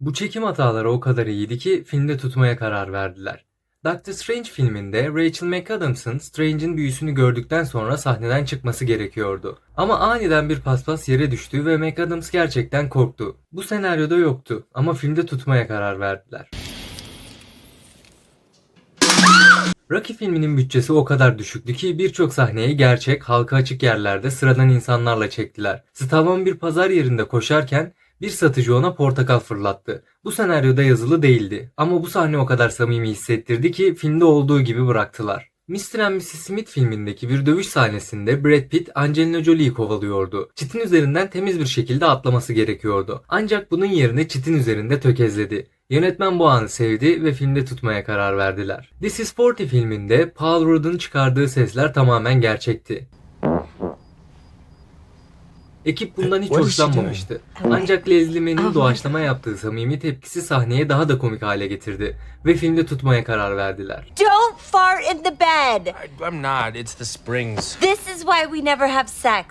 Bu çekim hataları o kadar iyiydi ki filmde tutmaya karar verdiler. Doctor Strange filminde Rachel McAdams'ın Strange'in büyüsünü gördükten sonra sahneden çıkması gerekiyordu. Ama aniden bir paspas yere düştü ve McAdams gerçekten korktu. Bu senaryoda yoktu ama filmde tutmaya karar verdiler. Rocky filminin bütçesi o kadar düşüktü ki birçok sahneyi gerçek, halka açık yerlerde sıradan insanlarla çektiler. Stallone bir pazar yerinde koşarken bir satıcı ona portakal fırlattı. Bu senaryoda yazılı değildi ama bu sahne o kadar samimi hissettirdi ki filmde olduğu gibi bıraktılar. Mr. and Mrs. Smith filmindeki bir dövüş sahnesinde Brad Pitt Angelina Jolie'yi kovalıyordu. Çitin üzerinden temiz bir şekilde atlaması gerekiyordu. Ancak bunun yerine çitin üzerinde tökezledi. Yönetmen bu anı sevdi ve filmde tutmaya karar verdiler. This is 40 filminde Paul Rudd'un çıkardığı sesler tamamen gerçekti. Ekip bundan hiç hoşlanmamıştı. Ancak Leslie Mann'in doğaçlama yaptığı samimi tepkisi sahneye daha da komik hale getirdi ve filmde tutmaya karar verdiler. Don't fart in the bed. I'm not. It's the springs. This is why we never have sex.